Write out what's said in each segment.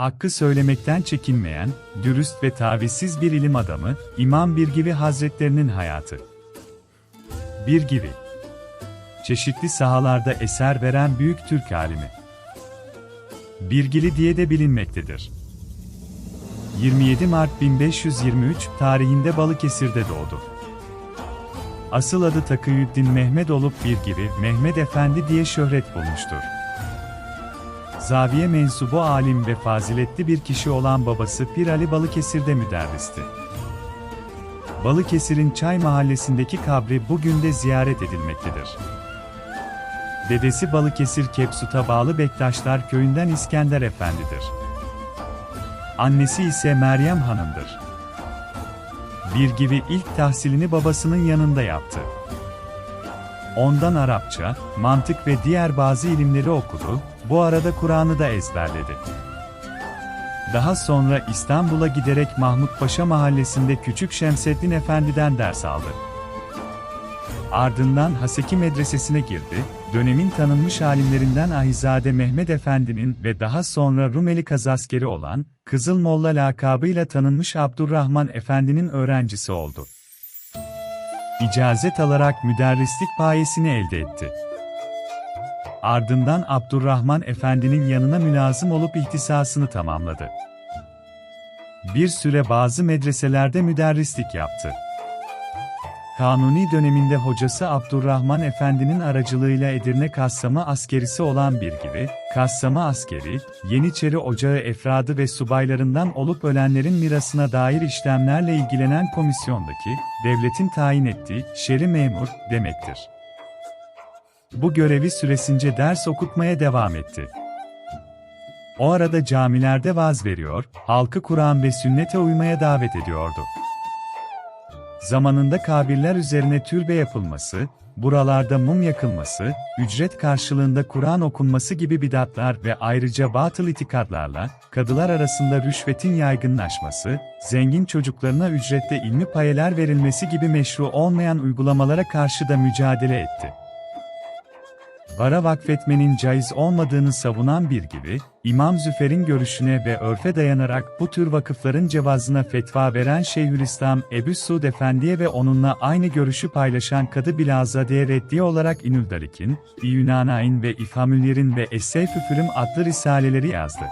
Hakkı söylemekten çekinmeyen, dürüst ve tavizsiz bir ilim adamı, İmam Birgivi Hazretlerinin hayatı. Birgivi Çeşitli sahalarda eser veren büyük Türk alimi. Birgili diye de bilinmektedir. 27 Mart 1523 tarihinde Balıkesir'de doğdu. Asıl adı Takıyüddin Mehmet olup bir gibi Mehmet Efendi diye şöhret bulmuştur. Zaviye mensubu alim ve faziletli bir kişi olan babası Pir Ali Balıkesir'de müderristi. Balıkesir'in Çay Mahallesi'ndeki kabri bugün de ziyaret edilmektedir. Dedesi Balıkesir Kepsut'a bağlı Bektaşlar köyünden İskender Efendidir. Annesi ise Meryem Hanım'dır. Bir gibi ilk tahsilini babasının yanında yaptı. Ondan Arapça, mantık ve diğer bazı ilimleri okudu, bu arada Kur'an'ı da ezberledi. Daha sonra İstanbul'a giderek Mahmut Paşa mahallesinde Küçük Şemseddin Efendi'den ders aldı. Ardından Haseki Medresesi'ne girdi, dönemin tanınmış alimlerinden Ahizade Mehmet Efendi'nin ve daha sonra Rumeli kazaskeri olan, Kızıl Molla lakabıyla tanınmış Abdurrahman Efendi'nin öğrencisi oldu. İcazet alarak müderrislik payesini elde etti. Ardından Abdurrahman Efendi'nin yanına mülazım olup ihtisasını tamamladı. Bir süre bazı medreselerde müderrislik yaptı. Kanuni döneminde hocası Abdurrahman Efendi'nin aracılığıyla Edirne Kassamı askerisi olan bir gibi, Kassamı askeri, Yeniçeri Ocağı efradı ve subaylarından olup ölenlerin mirasına dair işlemlerle ilgilenen komisyondaki, devletin tayin ettiği, şeri memur, demektir. Bu görevi süresince ders okutmaya devam etti. O arada camilerde vaaz veriyor, halkı Kur'an ve sünnete uymaya davet ediyordu. Zamanında kabirler üzerine türbe yapılması, buralarda mum yakılması, ücret karşılığında Kur'an okunması gibi bidatlar ve ayrıca batıl itikadlarla, kadılar arasında rüşvetin yaygınlaşması, zengin çocuklarına ücretle ilmi payeler verilmesi gibi meşru olmayan uygulamalara karşı da mücadele etti. Vara vakfetmenin caiz olmadığını savunan bir gibi, İmam Züfer'in görüşüne ve örfe dayanarak bu tür vakıfların cevazına fetva veren Şeyhülislam Ebu Suud Efendi'ye ve onunla aynı görüşü paylaşan Kadı Bilazade'ye reddiye olarak İnüldarik'in, İyunanayn ve İfhamüller'in ve Es-Seyfüfürüm adlı risaleleri yazdı.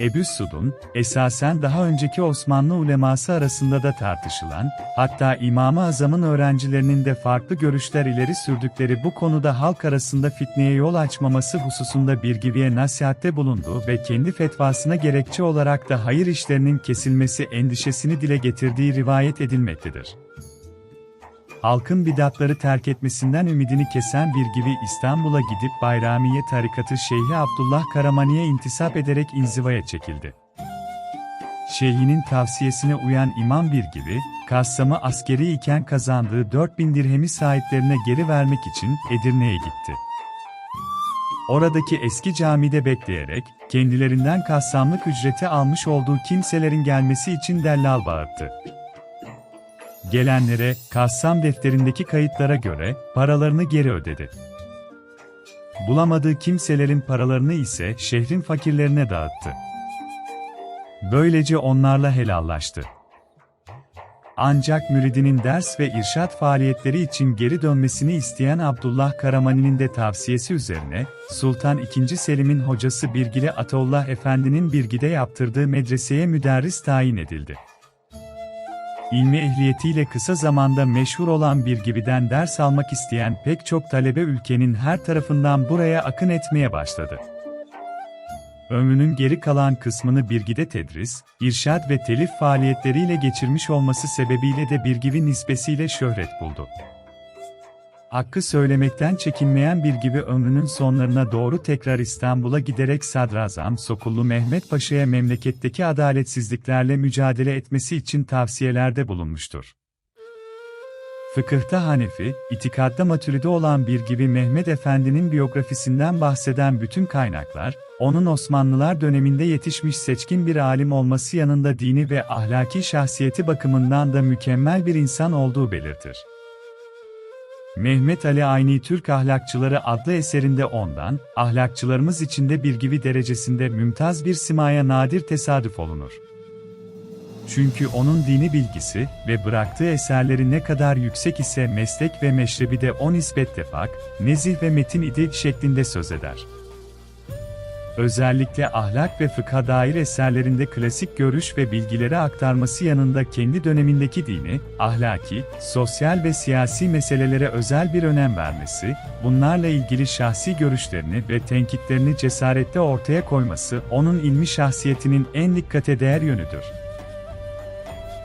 Ebu Sud'un, esasen daha önceki Osmanlı uleması arasında da tartışılan, hatta İmam-ı Azam'ın öğrencilerinin de farklı görüşler ileri sürdükleri bu konuda halk arasında fitneye yol açmaması hususunda bir gibiye nasihatte bulunduğu ve kendi fetvasına gerekçe olarak da hayır işlerinin kesilmesi endişesini dile getirdiği rivayet edilmektedir halkın bidatları terk etmesinden ümidini kesen bir gibi İstanbul'a gidip Bayramiye tarikatı Şeyhi Abdullah Karamani'ye intisap ederek inzivaya çekildi. Şeyhinin tavsiyesine uyan imam bir gibi, Kassam'ı askeri iken kazandığı 4000 dirhemi sahiplerine geri vermek için Edirne'ye gitti. Oradaki eski camide bekleyerek, kendilerinden kassamlık ücreti almış olduğu kimselerin gelmesi için dellal bağırdı. Gelenlere, kassam defterindeki kayıtlara göre, paralarını geri ödedi. Bulamadığı kimselerin paralarını ise şehrin fakirlerine dağıttı. Böylece onlarla helallaştı. Ancak müridinin ders ve irşat faaliyetleri için geri dönmesini isteyen Abdullah Karamani'nin de tavsiyesi üzerine, Sultan II. Selim'in hocası Birgili Ataullah Efendi'nin Birgi'de yaptırdığı medreseye müderris tayin edildi ilmi ehliyetiyle kısa zamanda meşhur olan bir gibiden ders almak isteyen pek çok talebe ülkenin her tarafından buraya akın etmeye başladı. Ömrünün geri kalan kısmını Birgi'de tedris, irşad ve telif faaliyetleriyle geçirmiş olması sebebiyle de Birgivi nispesiyle şöhret buldu. Hakkı söylemekten çekinmeyen bir gibi ömrünün sonlarına doğru tekrar İstanbul'a giderek Sadrazam Sokullu Mehmet Paşa'ya memleketteki adaletsizliklerle mücadele etmesi için tavsiyelerde bulunmuştur. Fıkıhta Hanefi, itikadda matüride olan bir gibi Mehmet Efendi'nin biyografisinden bahseden bütün kaynaklar, onun Osmanlılar döneminde yetişmiş seçkin bir alim olması yanında dini ve ahlaki şahsiyeti bakımından da mükemmel bir insan olduğu belirtir. Mehmet Ali Ayni Türk Ahlakçıları adlı eserinde ondan, ahlakçılarımız içinde bir gibi derecesinde mümtaz bir simaya nadir tesadüf olunur. Çünkü onun dini bilgisi ve bıraktığı eserleri ne kadar yüksek ise meslek ve meşrebi de o nispetle pak, nezih ve metin idi şeklinde söz eder. Özellikle ahlak ve fıkha dair eserlerinde klasik görüş ve bilgileri aktarması yanında kendi dönemindeki dini, ahlaki, sosyal ve siyasi meselelere özel bir önem vermesi, bunlarla ilgili şahsi görüşlerini ve tenkitlerini cesaretle ortaya koyması onun ilmi şahsiyetinin en dikkate değer yönüdür.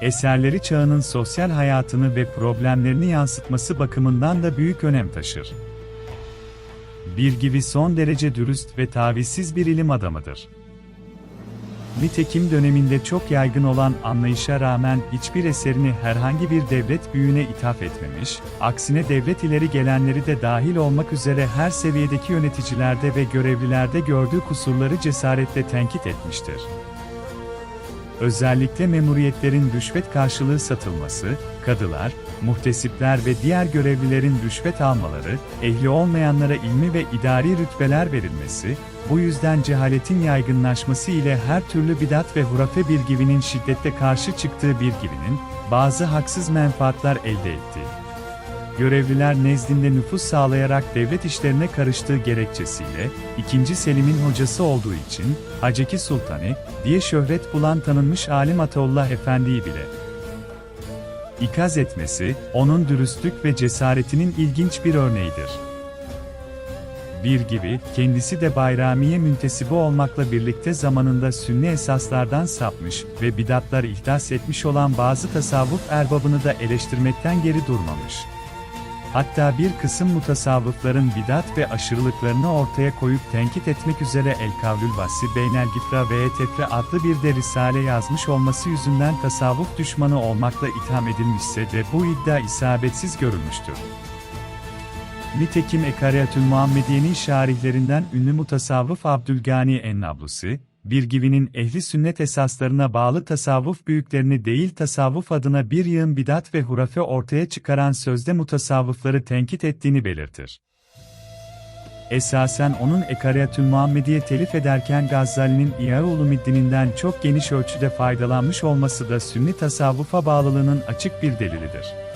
Eserleri çağının sosyal hayatını ve problemlerini yansıtması bakımından da büyük önem taşır. Bir gibi son derece dürüst ve tavizsiz bir ilim adamıdır. Nitekim döneminde çok yaygın olan anlayışa rağmen hiçbir eserini herhangi bir devlet büyüğüne ithaf etmemiş, aksine devlet ileri gelenleri de dahil olmak üzere her seviyedeki yöneticilerde ve görevlilerde gördüğü kusurları cesaretle tenkit etmiştir. Özellikle memuriyetlerin rüşvet karşılığı satılması, kadılar, muhtesipler ve diğer görevlilerin rüşvet almaları, ehli olmayanlara ilmi ve idari rütbeler verilmesi, bu yüzden cehaletin yaygınlaşması ile her türlü bidat ve hurafe bir givinin şiddetle karşı çıktığı bir givinin, bazı haksız menfaatler elde ettiği görevliler nezdinde nüfus sağlayarak devlet işlerine karıştığı gerekçesiyle, 2. Selim'in hocası olduğu için, Haceki Sultanı, diye şöhret bulan tanınmış alim Ataullah Efendi'yi bile ikaz etmesi, onun dürüstlük ve cesaretinin ilginç bir örneğidir. Bir gibi, kendisi de Bayramiye müntesibi olmakla birlikte zamanında sünni esaslardan sapmış ve bidatlar ihdas etmiş olan bazı tasavvuf erbabını da eleştirmekten geri durmamış. Hatta bir kısım mutasavvıfların bidat ve aşırılıklarını ortaya koyup tenkit etmek üzere El-Kavlül Basri Beynel Gifra ve Etefre adlı bir de risale yazmış olması yüzünden tasavvuf düşmanı olmakla itham edilmişse de bu iddia isabetsiz görülmüştür. Nitekim Ekariyatül Muhammediye'nin şarihlerinden ünlü mutasavvıf Abdülgani Ennablusi, bir givinin ehli sünnet esaslarına bağlı tasavvuf büyüklerini değil tasavvuf adına bir yığın bidat ve hurafe ortaya çıkaran sözde mutasavvıfları tenkit ettiğini belirtir. Esasen onun Ekariyatül Muhammediye telif ederken Gazali'nin İya Ulumiddin'inden çok geniş ölçüde faydalanmış olması da sünni tasavvufa bağlılığının açık bir delilidir.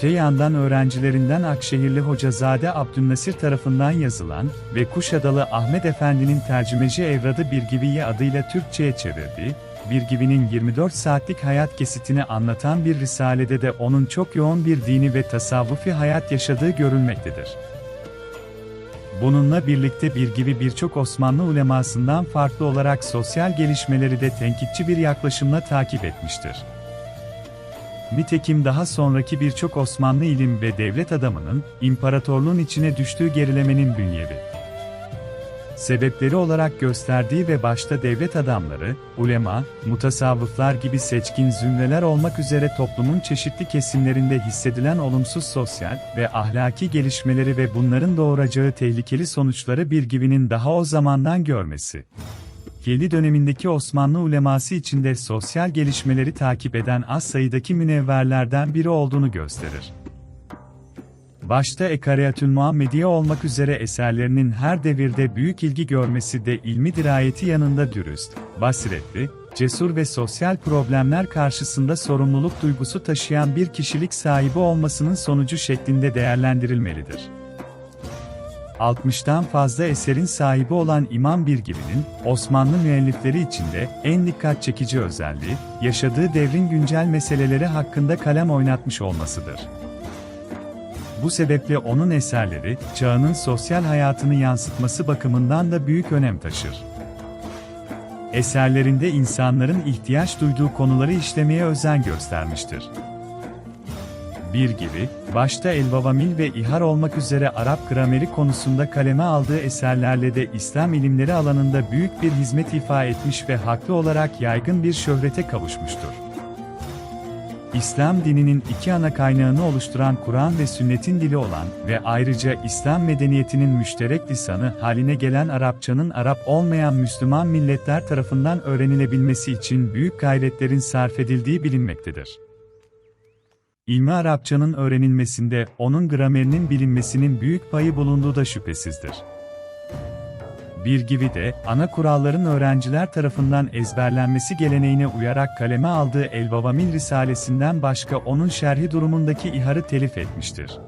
Ceyhan'dan öğrencilerinden Akşehirli Hocazade Abdülnasir tarafından yazılan ve Kuşadalı Ahmet Efendi'nin tercümeci evradı Birgiviye adıyla Türkçe'ye çevirdiği, Birgivi'nin 24 saatlik hayat kesitini anlatan bir risalede de onun çok yoğun bir dini ve tasavvufi hayat yaşadığı görülmektedir. Bununla birlikte bir gibi birçok Osmanlı ulemasından farklı olarak sosyal gelişmeleri de tenkitçi bir yaklaşımla takip etmiştir. Nitekim daha sonraki birçok Osmanlı ilim ve devlet adamının, imparatorluğun içine düştüğü gerilemenin bünyevi. Sebepleri olarak gösterdiği ve başta devlet adamları, ulema, mutasavvıflar gibi seçkin zümreler olmak üzere toplumun çeşitli kesimlerinde hissedilen olumsuz sosyal ve ahlaki gelişmeleri ve bunların doğuracağı tehlikeli sonuçları bir gibinin daha o zamandan görmesi. Yeli dönemindeki Osmanlı uleması içinde sosyal gelişmeleri takip eden az sayıdaki münevverlerden biri olduğunu gösterir. Başta Ekariyatül Muhammediye olmak üzere eserlerinin her devirde büyük ilgi görmesi de ilmi dirayeti yanında dürüst, basiretli, cesur ve sosyal problemler karşısında sorumluluk duygusu taşıyan bir kişilik sahibi olmasının sonucu şeklinde değerlendirilmelidir. 60'tan fazla eserin sahibi olan İmam Birgibi'nin, Osmanlı müellifleri içinde en dikkat çekici özelliği, yaşadığı devrin güncel meseleleri hakkında kalem oynatmış olmasıdır. Bu sebeple onun eserleri, çağının sosyal hayatını yansıtması bakımından da büyük önem taşır. Eserlerinde insanların ihtiyaç duyduğu konuları işlemeye özen göstermiştir bir gibi, başta Elvavamil ve İhar olmak üzere Arap grameri konusunda kaleme aldığı eserlerle de İslam ilimleri alanında büyük bir hizmet ifa etmiş ve haklı olarak yaygın bir şöhrete kavuşmuştur. İslam dininin iki ana kaynağını oluşturan Kur'an ve sünnetin dili olan ve ayrıca İslam medeniyetinin müşterek lisanı haline gelen Arapçanın Arap olmayan Müslüman milletler tarafından öğrenilebilmesi için büyük gayretlerin sarf edildiği bilinmektedir. İlmi Arapçanın öğrenilmesinde onun gramerinin bilinmesinin büyük payı bulunduğu da şüphesizdir. Bir gibi de, ana kuralların öğrenciler tarafından ezberlenmesi geleneğine uyarak kaleme aldığı El-Vavamil Risalesinden başka onun şerhi durumundaki iharı telif etmiştir.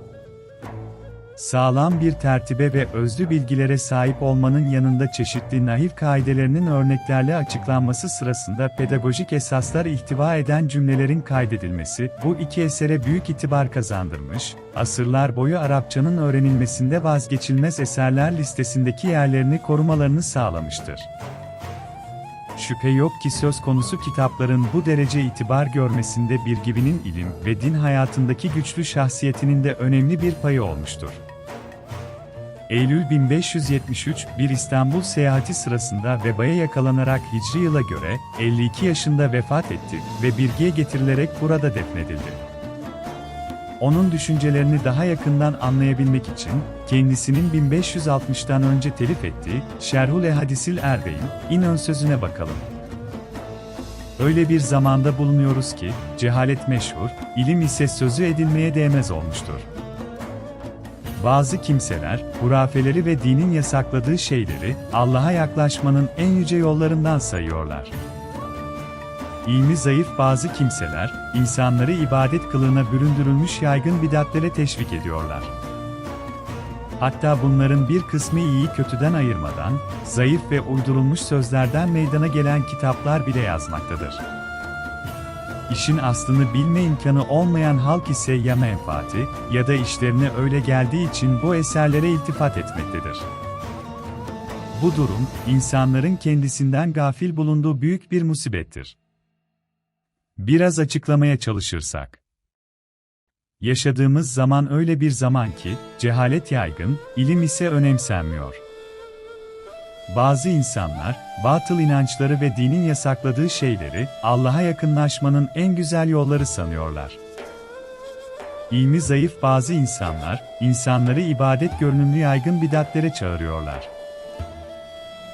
Sağlam bir tertibe ve özlü bilgilere sahip olmanın yanında çeşitli nahiv kaidelerinin örneklerle açıklanması sırasında pedagojik esaslar ihtiva eden cümlelerin kaydedilmesi, bu iki esere büyük itibar kazandırmış, asırlar boyu Arapçanın öğrenilmesinde vazgeçilmez eserler listesindeki yerlerini korumalarını sağlamıştır. Şüphe yok ki söz konusu kitapların bu derece itibar görmesinde bir gibinin ilim ve din hayatındaki güçlü şahsiyetinin de önemli bir payı olmuştur. Eylül 1573, bir İstanbul seyahati sırasında vebaya yakalanarak Hicri yıla göre 52 yaşında vefat etti ve Birgi'ye getirilerek burada defnedildi. Onun düşüncelerini daha yakından anlayabilmek için, kendisinin 1560'tan önce telif ettiği Şerhul Ehadisil Erbe'in in ön sözüne bakalım. Öyle bir zamanda bulunuyoruz ki, cehalet meşhur, ilim ise sözü edilmeye değmez olmuştur. Bazı kimseler, hurafeleri ve dinin yasakladığı şeyleri, Allah'a yaklaşmanın en yüce yollarından sayıyorlar. İlmi zayıf bazı kimseler, insanları ibadet kılığına büründürülmüş yaygın bidatlere teşvik ediyorlar. Hatta bunların bir kısmı iyiyi kötüden ayırmadan, zayıf ve uydurulmuş sözlerden meydana gelen kitaplar bile yazmaktadır. İşin aslını bilme imkanı olmayan halk ise ya menfaati ya da işlerine öyle geldiği için bu eserlere iltifat etmektedir. Bu durum, insanların kendisinden gafil bulunduğu büyük bir musibettir. Biraz açıklamaya çalışırsak. Yaşadığımız zaman öyle bir zaman ki, cehalet yaygın, ilim ise önemsenmiyor. Bazı insanlar, batıl inançları ve dinin yasakladığı şeyleri, Allah'a yakınlaşmanın en güzel yolları sanıyorlar. İlmi zayıf bazı insanlar, insanları ibadet görünümlü yaygın bidatlere çağırıyorlar.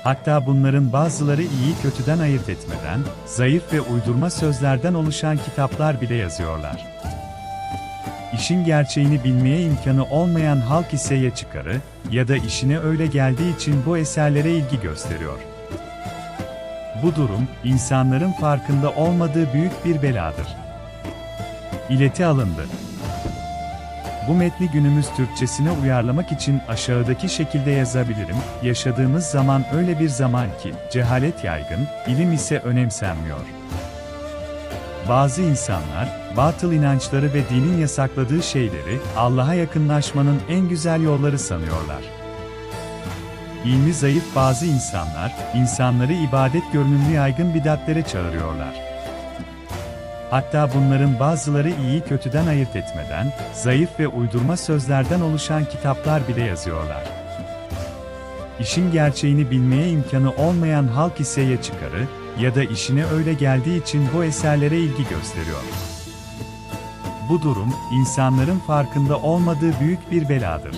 Hatta bunların bazıları iyi kötüden ayırt etmeden, zayıf ve uydurma sözlerden oluşan kitaplar bile yazıyorlar. İşin gerçeğini bilmeye imkanı olmayan halk ise ya çıkarı, ya da işine öyle geldiği için bu eserlere ilgi gösteriyor. Bu durum, insanların farkında olmadığı büyük bir beladır. İleti alındı. Bu metni günümüz Türkçesine uyarlamak için aşağıdaki şekilde yazabilirim. Yaşadığımız zaman öyle bir zaman ki, cehalet yaygın, ilim ise önemsenmiyor. Bazı insanlar, batıl inançları ve dinin yasakladığı şeyleri, Allah'a yakınlaşmanın en güzel yolları sanıyorlar. İlmi zayıf bazı insanlar, insanları ibadet görünümlü yaygın bidatlere çağırıyorlar. Hatta bunların bazıları iyi kötüden ayırt etmeden, zayıf ve uydurma sözlerden oluşan kitaplar bile yazıyorlar. İşin gerçeğini bilmeye imkanı olmayan halk ise ya çıkarı, ya da işine öyle geldiği için bu eserlere ilgi gösteriyor. Bu durum, insanların farkında olmadığı büyük bir beladır.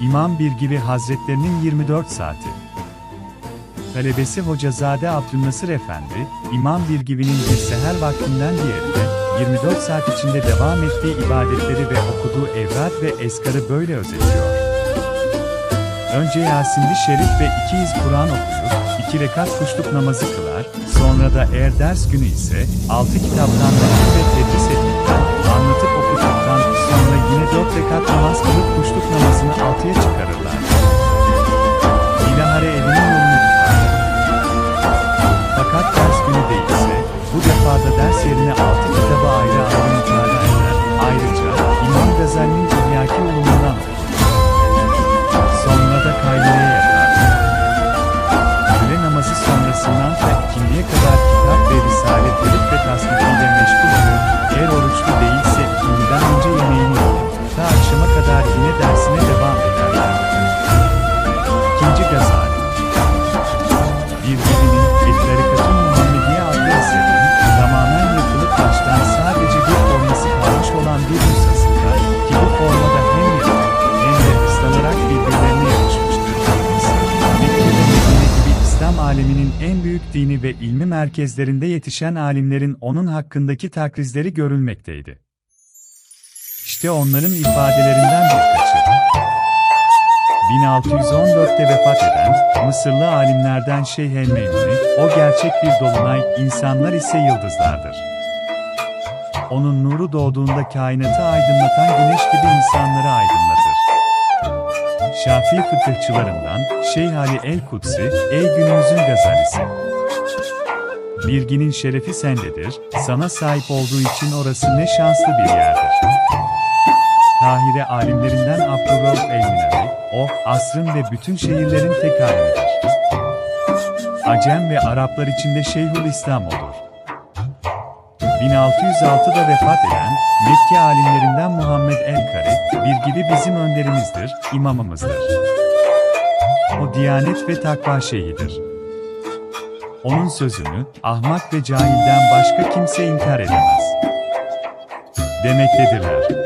İmam Birgivi Hazretlerinin 24 saati Talebesi Hocazade Abdülnasır Efendi, İmam Birgivi'nin bir seher vaktinden diğerine, 24 saat içinde devam ettiği ibadetleri ve okuduğu evrat ve eskarı böyle özetliyor. Önce Yasin-i Şerif ve iki iz Kur'an okuyup, iki rekat kuşluk namazı kılar, sonra da eğer ders günü ise, altı kitaptan nakil ve tedris ettikten, anlatıp okuduktan, sonra yine dört rekat namaz kılıp kuşluk namazını altıya çıkarırlar. Günü değilse, bu defada ders yerine altı kitabı ayrı ayrı. Ayrıca, İmam Gazali'nin dini ve ilmi merkezlerinde yetişen alimlerin onun hakkındaki takrizleri görülmekteydi. İşte onların ifadelerinden birkaçı. 1614'te vefat eden Mısırlı alimlerden Şeyh el-Meymuni, o gerçek bir dolunay, insanlar ise yıldızlardır. Onun nuru doğduğunda kainatı aydınlatan güneş gibi insanları aydınlatır. Şafii fıkıhçılarından Şeyh Ali el-Kutsi, ey günümüzün gazalisi. Bilginin şerefi sendedir, sana sahip olduğu için orası ne şanslı bir yerdir. Tahire alimlerinden Abdurrauf el-Minavi, o, asrın ve bütün şehirlerin tek alimidir. Acem ve Araplar içinde Şeyhül İslam odur. 1606'da vefat eden, Mekke alimlerinden Muhammed el-Kare, bir gibi bizim önderimizdir, imamımızdır. O diyanet ve takva şeyhidir. Onun sözünü, ahmak ve cahilden başka kimse inkar edemez. Demektedirler.